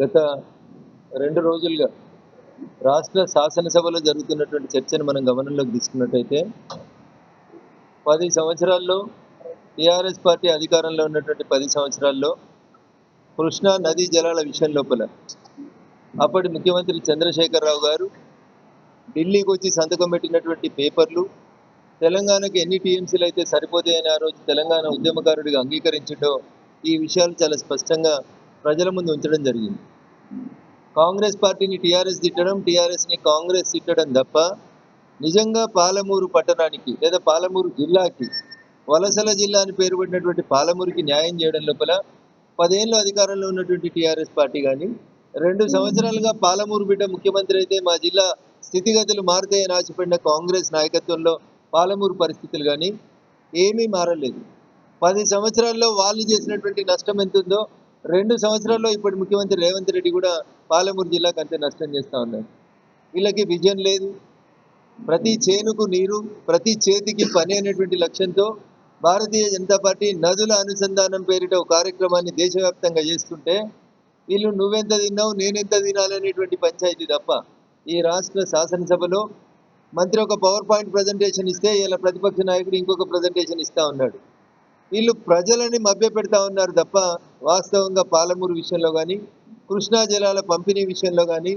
గత రెండు రోజులుగా రాష్ట్ర శాసనసభలో జరుగుతున్నటువంటి చర్చను మనం గమనంలోకి తీసుకున్నట్టయితే పది సంవత్సరాల్లో టీఆర్ఎస్ పార్టీ అధికారంలో ఉన్నటువంటి పది సంవత్సరాల్లో కృష్ణా నదీ జలాల విషయం లోపల అప్పటి ముఖ్యమంత్రి చంద్రశేఖరరావు గారు ఢిల్లీకి వచ్చి సంతకం పెట్టినటువంటి పేపర్లు తెలంగాణకు ఎన్ని టీఎంసీలు అయితే సరిపోతాయని ఆ రోజు తెలంగాణ ఉద్యమకారుడిగా అంగీకరించిండో ఈ విషయాలు చాలా స్పష్టంగా ప్రజల ముందు ఉంచడం జరిగింది. కాంగ్రెస్ పార్టీని టీఆర్ఎస్ తిట్టడం టీఆర్ఎస్ని కాంగ్రెస్ తిట్టడం తప్ప నిజంగా పాలమూరు పట్టణానికి లేదా పాలమూరు జిల్లాకి వలసల జిల్లా అని పేరు పడినటువంటి పాలమూరుకి న్యాయం చేయడం లోపల పదేళ్ళు అధికారంలో ఉన్నటువంటి టీఆర్ఎస్ పార్టీ కానీ రెండు సంవత్సరాలుగా పాలమూరు బిడ్డ ముఖ్యమంత్రి అయితే మా జిల్లా స్థితిగతులు మారుతాయని ఆశపడిన కాంగ్రెస్ నాయకత్వంలో పాలమూరు పరిస్థితులు కానీ ఏమీ మారలేదు. పది సంవత్సరాల్లో వాళ్ళు చేసినటువంటి నష్టం ఎంత ఉందో రెండు సంవత్సరాల్లో ఇప్పటి ముఖ్యమంత్రి రేవంత్ రెడ్డి కూడా పాలమూరు జిల్లాకు అంతే నష్టం చేస్తూ ఉన్నారు. వీళ్ళకి విజన్ లేదు. ప్రతి చేనుకు నీరు ప్రతి చేతికి పని అనేటువంటి లక్ష్యంతో భారతీయ జనతా పార్టీ నదుల అనుసంధానం పేరిట ఒక కార్యక్రమాన్ని దేశవ్యాప్తంగా చేస్తుంటే వీళ్ళు నువ్వెంత తిన్నావు నేనెంత తినాలనేటువంటి పంచాయతీ తప్ప ఈ రాష్ట్ర శాసనసభలో మంత్రి ఒక పవర్ పాయింట్ ప్రజెంటేషన్ ఇస్తే ఇలా ప్రతిపక్ష నాయకుడు ఇంకొక ప్రజెంటేషన్ ఇస్తా ఉన్నాడు. వీళ్ళు ప్రజలని మభ్య పెడతా ఉన్నారు తప్ప వాస్తవంగా పాలమూరు విషయంలో కానీ కృష్ణా జలాల పంపిణీ విషయంలో కానీ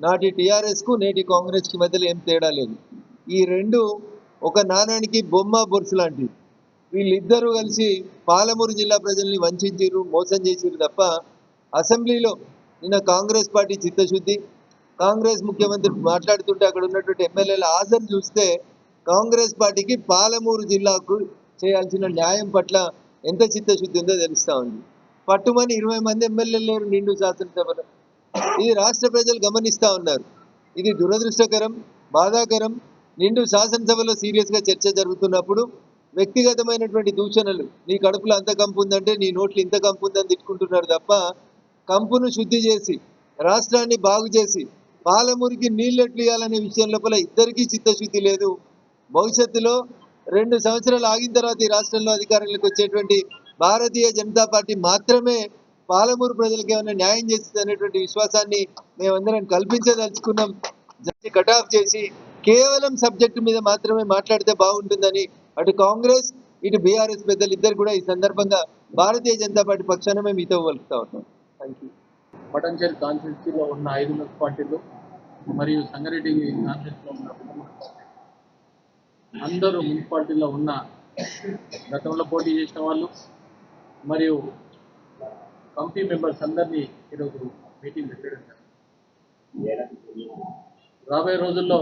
నాటి టీఆర్ఎస్కు నేటి కాంగ్రెస్కి మధ్యలో ఏం తేడా లేదు. ఈ రెండు ఒక నాణానికి బొమ్మ బొరుసు లాంటివి. వీళ్ళిద్దరూ కలిసి పాలమూరు జిల్లా ప్రజల్ని వంచారు మోసం చేసిరు తప్ప అసెంబ్లీలో నిన్న కాంగ్రెస్ పార్టీ చిత్తశుద్ధి కాంగ్రెస్ ముఖ్యమంత్రి మాట్లాడుతుంటే అక్కడ ఉన్నటువంటి ఎమ్మెల్యేల హాజరు చూస్తే కాంగ్రెస్ పార్టీకి పాలమూరు జిల్లాకు చేయాల్సిన న్యాయం పట్ల ఎంత చిత్తశుద్ధి ఉందో తెలుస్తూ ఉంది. పట్టుమని ఇరవై మంది ఎమ్మెల్యేలు లేరు నిండు శాసనసభలో. ఇది రాష్ట్ర ప్రజలు గమనిస్తా ఉన్నారు. ఇది దురదృష్టకరం బాధాకరం. నిండు శాసనసభలో సీరియస్గా చర్చ జరుగుతున్నప్పుడు వ్యక్తిగతమైనటువంటి దూషణలు నీ కడుపులో అంత కంపు ఉందంటే నీ నోట్లు ఇంత కంపు ఉందని తిట్టుకుంటున్నారు తప్ప కంపును శుద్ధి చేసి రాష్ట్రాన్ని బాగు చేసి పాలమూరికి నీళ్ళెట్లు ఇవ్వాలనే విషయం లోపల ఇద్దరికీ చిత్తశుద్ధి లేదు. భవిష్యత్తులో రెండు సంవత్సరాలు ఆగిన తర్వాత ఈ రాష్ట్రంలో అధికారంలోకి వచ్చేటువంటి భారతీయ జనతా పార్టీ మాత్రమే పాలమూరు ప్రజలకు ఏమైనా న్యాయం చేస్తుంది అనేటువంటి విశ్వాసాన్ని మేమందరం కల్పించదలుచుకున్నాం. జడ్జి కట్ ఆఫ్ చేసి కేవలం సబ్జెక్టు మీద మాత్రమే మాట్లాడితే బాగుంటుందని అటు కాంగ్రెస్ ఇటు బీఆర్ఎస్ పెద్దలు ఇద్దరు కూడా ఈ సందర్భంగా భారతీయ జనతా పార్టీ పక్షాన మేము మీతో వలుపుతా ఉన్నాం. థ్యాంక్ యూ పటంచేరి కాన్స్టిట్యూన్సీలో ఉన్న ఐదు మున్సిపాలిటీలు మరియు సంగారెడ్డి కాన్స్టిట్యూన్సీలో ఉన్న అందరూ మున్సిపాలిటీలో ఉన్న గతంలో పోటీ చేసిన వాళ్ళు మరియు కమిటీ మెంబర్స్ అందరినీ ఈరోజు మీటింగ్ పెట్టడం జరిగింది. రాబోయే రోజుల్లో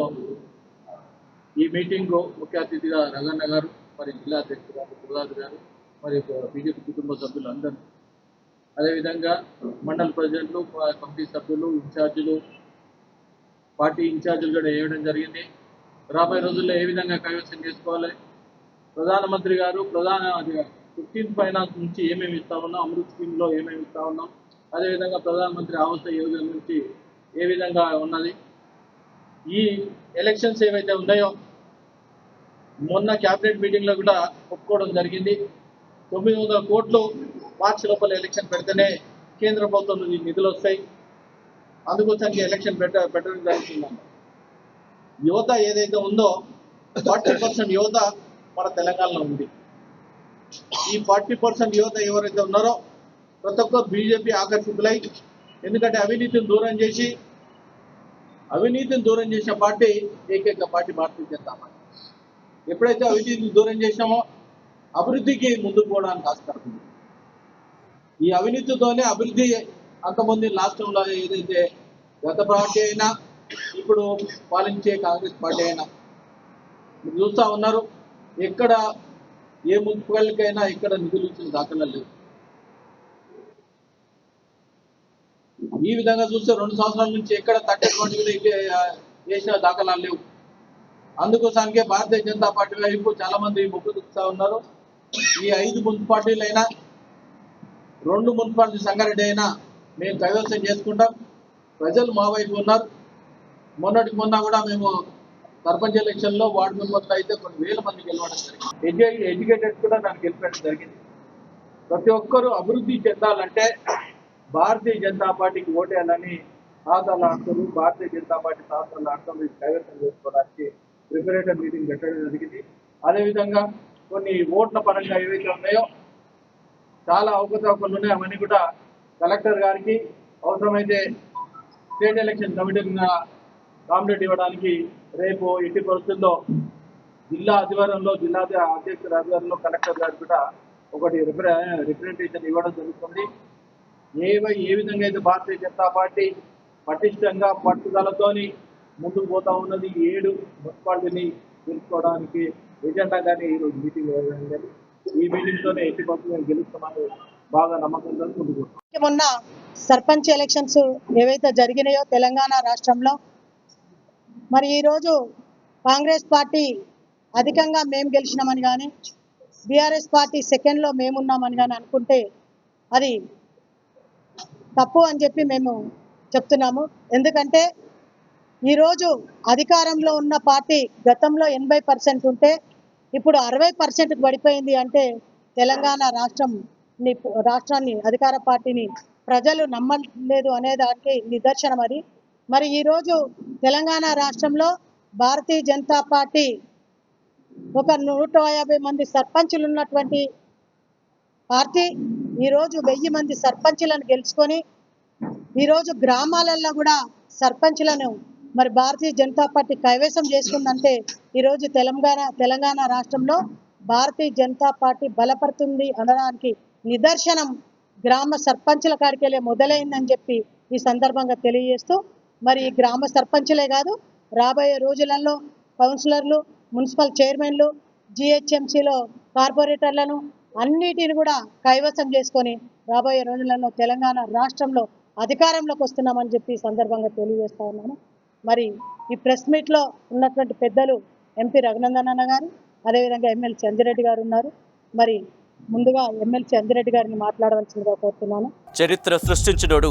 ఈ మీటింగ్ ముఖ్య అతిథిగా రంగన్న గారు మరి జిల్లా అధ్యక్షుడు గారు గారు మరి బీజేపీ కుటుంబ సభ్యులు అందరూ అదేవిధంగా మండల ప్రెసిడెంట్లు కమిటీ సభ్యులు ఇన్ఛార్జీలు పార్టీ ఇన్ఛార్జీలు కూడా వేయడం జరిగింది రాబోయే రోజుల్లో ఏ విధంగా కైవసం చేసుకోవాలి? ప్రధానమంత్రి గారు ప్రధాన ఫిఫ్టీన్ ఫైనాన్స్ నుంచి ఏమేమి ఇస్తా ఉన్నాం? అమృత్ స్కీమ్లో ఏమేమి ఇస్తా ఉన్నాం? అదేవిధంగా ప్రధానమంత్రి ఆవాస యోజన నుంచి ఏ విధంగా ఉన్నది? ఈ ఎలక్షన్స్ ఏవైతే ఉన్నాయో మొన్న క్యాబినెట్ మీటింగ్లో కూడా ఒప్పుకోవడం జరిగింది. తొమ్మిది వందల కోట్లు మార్చి లోపల ఎలక్షన్ పెడితేనే కేంద్ర ప్రభుత్వం నుంచి నిధులు వస్తాయి. అందుకోసం ఎలక్షన్ పెట్ట పెట్టడం జరుగుతుందన్నమాట యువత ఏదైతే ఉందో ఫార్టీ పర్సెంట్ యువత మన తెలంగాణలో ఉంది. ఈ ఫార్టీ పర్సెంట్ యువత ఎవరైతే ఉన్నారో ప్రతి ఒక్క బీజేపీ ఆకర్షితులై ఎందుకంటే అవినీతిని దూరం చేసి అవినీతిని దూరం చేసిన పార్టీ ఏకైక పార్టీ భారతీయ జనతా పార్టీ. ఎప్పుడైతే అవినీతిని దూరం చేసినామో అభివృద్ధికి ముందుకు పోవడానికి ఆస్కారం ఉంది. ఈ అవినీతితోనే అభివృద్ధి అంతమంది రాష్ట్రంలో ఏదైతే గత పార్టీ అయినా ఇప్పుడు పాలించే కాంగ్రెస్ పార్టీ అయినా మీరు చూస్తా ఉన్నారు ఎక్కడ ఏ మున్సిపాలిటీకైనా ఎక్కడ నిధులు ఇచ్చిన దాఖలా లేవు. ఈ విధంగా చూస్తే రెండు సంవత్సరాల నుంచి ఎక్కడ తగ్గటువంటి చేసిన దాఖలాలు లేవు. అందుకోసానికే భారతీయ జనతా పార్టీ వైపు చాలా మంది మొగ్గు చూపుతా ఉన్నారు. ఈ ఐదు మున్సిపాలిటీలైనా రెండు మున్సిపాలిటీ సంగారెడ్డి అయినా మేము కైవసం చేసుకుంటాం. ప్రజలు మా వైపు ఉన్నారు. మొన్నటికి మొన్న కూడా మేము సర్పంచ్ ఎలక్షన్లో వార్డు మెంబర్లు అయితే కొన్ని వేల మంది గెలవడం జరిగింది. ఎడ్యు ఎడ్యుకేటెడ్ కూడా నాకు గెలిపడం జరిగింది. ప్రతి ఒక్కరూ అభివృద్ధి చెందాలంటే భారతీయ జనతా పార్టీకి ఓటేయాలని తాతలాడుతారు భారతీయ జనతా పార్టీ తాతలాడుతారు ఇది కైవసం చేసుకోవడానికి ప్రిపరేటర్ మీటింగ్ పెట్టడం జరిగింది. అదేవిధంగా కొన్ని ఓట్ల పరంగా ఏవైతే ఉన్నాయో చాలా అవకతవకలు ఉన్నాయి అవన్నీ కూడా కలెక్టర్ గారికి అవసరమైతే స్టేట్ ఎలక్షన్ కమిటీ కాంప్లైంట్ ఇవ్వడానికి రేపు ఎట్టి పరిస్థితుల్లో జిల్లా ఆధ్వర్యంలో జిల్లా అధ్యక్షుల ఆధ్వర్యంలో కలెక్టర్ గారు కూడా ఒకటి రిప్ర రిప్రజెంటేషన్ ఇవ్వడం జరుగుతుంది. ఏవై ఏ విధంగా అయితే భారతీయ జనతా పార్టీ పటిష్టంగా పట్టుదలతోని ముందుకు పోతా ఉన్నది ఏడు మున్సిపాలిటీని గెలుచుకోవడానికి ఎజెండాగానే ఈరోజు మీటింగ్ జరిగింది. ఈ మీటింగ్తోనే ఎట్టి పరిస్థితుల్లో గెలుస్తామని బాగా నమ్మకంతో ముందుకు మొన్న సర్పంచ్ ఎలక్షన్స్ ఏవైతే జరిగినాయో తెలంగాణ రాష్ట్రంలో మరి ఈరోజు కాంగ్రెస్ పార్టీ అధికంగా మేము గెలిచినామని కానీ బీఆర్ఎస్ పార్టీ సెకండ్లో మేమున్నామని కానీ అనుకుంటే అది తప్పు అని చెప్పి మేము చెప్తున్నాము. ఎందుకంటే ఈరోజు అధికారంలో ఉన్న పార్టీ గతంలో ఎనభై పర్సెంట్ ఉంటే ఇప్పుడు అరవై పర్సెంట్కి పడిపోయింది అంటే తెలంగాణ రాష్ట్రం రాష్ట్రాన్ని అధికార పార్టీని ప్రజలు నమ్మలేదు అనే దానికి నిదర్శనం అది. మరి ఈరోజు తెలంగాణ రాష్ట్రంలో భారతీయ జనతా పార్టీ ఒక నూట యాభై మంది సర్పంచులు ఉన్నటువంటి పార్టీ ఈరోజు వెయ్యి మంది సర్పంచులను గెలుచుకొని ఈరోజు గ్రామాలలో కూడా సర్పంచులను మరి భారతీయ జనతా పార్టీ కైవసం చేసుకుందంటే ఈరోజు తెలంగాణ తెలంగాణ రాష్ట్రంలో భారతీయ జనతా పార్టీ బలపడుతుంది అనడానికి నిదర్శనం గ్రామ సర్పంచుల కాడికెళ్ళే మొదలైందని చెప్పి ఈ సందర్భంగా తెలియజేస్తూ మరి ఈ గ్రామ సర్పంచులే కాదు రాబోయే రోజులలో కౌన్సిలర్లు మున్సిపల్ చైర్మన్లు జిహెచ్ఎంసీలో కార్పొరేటర్లను అన్నిటిని కూడా కైవసం చేసుకొని రాబోయే రోజులలో తెలంగాణ రాష్ట్రంలో అధికారంలోకి వస్తున్నామని చెప్పి సందర్భంగా తెలియజేస్తా ఉన్నాను. మరి ఈ ప్రెస్ మీట్లో ఉన్నటువంటి పెద్దలు ఎంపీ రఘునందన్ అన్న గారు అదేవిధంగా ఎమ్మెల్యే చంద్రెడ్డి గారు ఉన్నారు. మరి ముందుగా ఎమ్మెల్యే చంద్రెడ్డి గారిని మాట్లాడవలసిందిగా కోరుతున్నాను. చరిత్ర సృష్టించినోడు